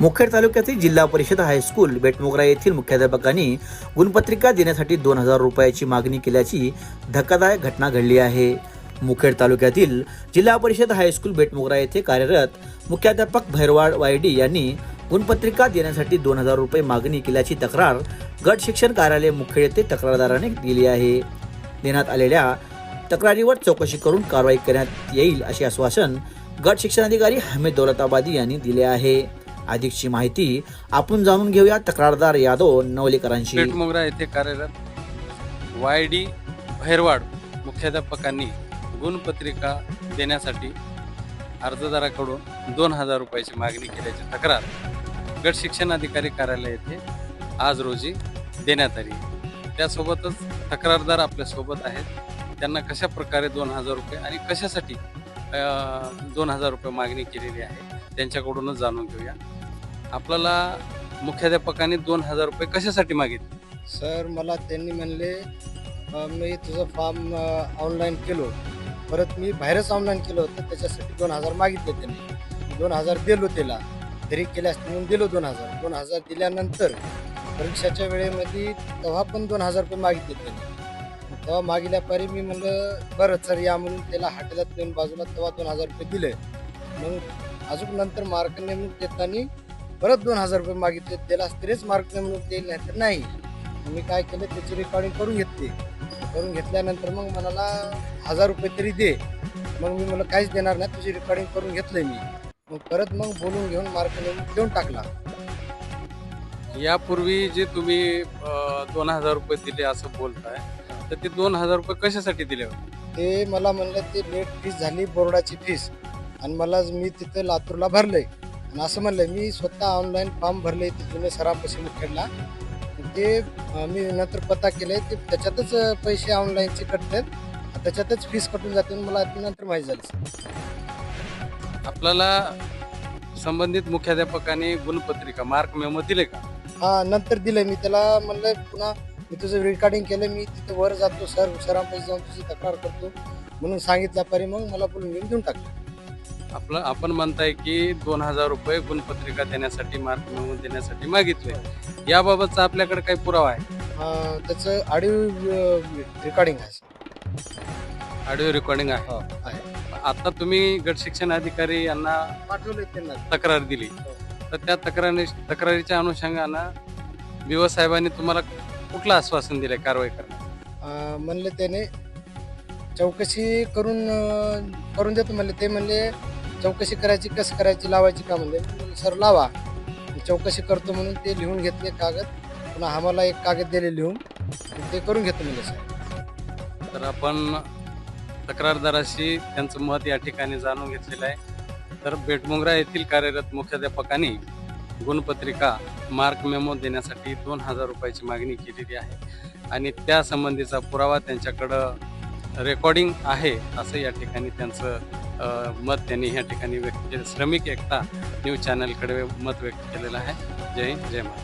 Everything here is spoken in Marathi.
मुखेड तालुक्यातील जिल्हा परिषद हायस्कूल बेटमोगरा येथील मुख्याध्यापकांनी गुणपत्रिका देण्यासाठी दोन हजार रुपयाची मागणी केल्याची धक्कादायक घटना घडली आहे. मुखेड तालुक्यातील जिल्हा परिषद हायस्कूल बेटमोगरा येथे कार्यरत मुख्याध्यापक भैरवाड वायडी यांनी गुणपत्रिका देण्यासाठी दोन हजार रुपये मागणी केल्याची तक्रार गट शिक्षण कार्यालय मुखेड येथे तक्रारदाराने दिली आहे. देण्यात आलेल्या तक्रारीवर चौकशी करून कारवाई करण्यात येईल असे आश्वासन गट शिक्षणाधिकारी हमीद दौलताबादी यांनी दिले आहे. अधिकची माहिती आपण जाणून घेऊया तक्रारदार यादव नवलेकरांशी. मोगरा येथे कार्यरत वाय डी भैरवाड मुख्याध्यापकांनी गुणपत्रिका देण्यासाठी अर्जदाराकडून दोन हजार रुपयाची मागणी केल्याची तक्रार गट शिक्षण अधिकारी कार्यालय येथे आज रोजी देण्यात आली. त्यासोबतच तक्रारदार आपल्यासोबत आहेत. त्यांना कशा प्रकारे दोन हजार रुपये आणि कशासाठी दोन हजार रुपये मागणी केलेली आहे त्यांच्याकडूनच जाणून घेऊया. आपल्याला मुख्याध्यापकाने दोन हजार रुपये कशासाठी मागितले? सर मला त्यांनी म्हणले अ, मी तुझं फॉर्म ऑनलाईन केलो. परत मी बाहेरच ऑनलाईन केलं होतं त्याच्यासाठी दोन हजार मागितले त्यांनी. दोन हजार दिलो त्याला. घरी केल्यास म्हणून दिलो दोन हजार. दोन हजार दिल्यानंतर परीक्षाच्या वेळेमध्ये तेव्हा पण दोन हजार रुपये मागितले त्यांनी. तेव्हा मागितल्या पारी मी म्हणलं बरं सर या म्हणून त्याला हाटेलात नेऊन बाजूला तेव्हा दोन हजार रुपये दिले. मग अजून नंतर मार्क मग देताना परत दोन हजार रुपये मागितले त्याला तरीच मार्क नेमणूक देईल नाही तर नाही. मी काय केलं त्याची रेकॉर्डिंग करून घेतली. करून घेतल्यानंतर मग मला हजार रुपये तरी दे. मग मी मला काहीच देणार नाही तुझी रेकॉर्डिंग करून घेतलंय मी. मग परत मग बोलून घेऊन मार्क देऊन टाकला. यापूर्वी जे तुम्ही दोन हजार रुपये दिले असं बोलताय तर ते दोन हजार रुपये कशासाठी दिले होते? ते मला म्हणलं ते लेट फीस झाली बोर्डाची फीस आणि मला मी तिथं लातूरला भरलंय. आणि असं म्हणलंय मी स्वतः ऑनलाईन फॉर्म भरले ते जुने सरापाशी मुखेडला ते मी नंतर पता केले ते त्याच्यातच पैसे ऑनलाईनचे कटतात. त्याच्यातच फीस कटून जाते मला नंतर माहीत झाली. आपल्याला संबंधित मुख्याध्यापकाने गुणपत्रिका मार्क मेमो दिले का? हा नंतर दिलंय मी. त्याला म्हणलं पुन्हा मी तुझं रेकॉर्डिंग केलं मी तिथं वर जातो सर सरांपाशी जाऊन तुझी तक्रार करतो. म्हणून सांगितल्या पारी मग मला बोलून घेऊन देऊन टाकलं आपलं आपण म्हणताय की दोन हजार रुपये गुणपत्रिका देण्यासाठी मार्क मेमो देण्यासाठी मागितले. याबाबतचा आपल्याकडे काही पुरावा आहे? अं, त्याचं ऑडिओ रेकॉर्डिंग आहे. ऑडिओ रेकॉर्डिंग आहे. हो, आहे. आता तुम्ही गट शिक्षण अधिकारी यांना पाठवलंय त्यांना. तक्रार दिली. तर त्या तक्रारी तक्रारीच्या अनुषंगानं बिवा साहेबांनी तुम्हाला कुठलं आश्वासन दिलंय कारवाई करण्यास अं, म्हणले त्याने चौकशी करून अं, करून देतो म्हणले. ते म्हणले चौकशी करायची कसं करायची लावायची का? म्हणले. सर लावा. चौकशी करतो म्हणून ते लिहून घेतले कागद. पुन्हा आम्हाला एक कागद दिले लिहून. ते करून घेतो म्हणले सर. तर आपण तक्रारदाराशी त्यांचं मत या ठिकाणी जाणून घेतलेलं आहे. तर बेटमुंगरा येथील कार्यरत मुख्याध्यापकांनी गुणपत्रिका मार्क मेमो देण्यासाठी दोन हजार रुपयाची मागणी केलेली आहे. आणि त्यासंबंधीचा पुरावा त्यांच्याकडं रेकॉर्डिंग आहे असं या ठिकाणी त्यांचं मत त्यांनी या ठिकाणी व्यक्त केलं. श्रमिक एकता न्यूज चॅनलकडे मत व्यक्त केलेलं आहे. जय हिंद जय महाराष्ट्र.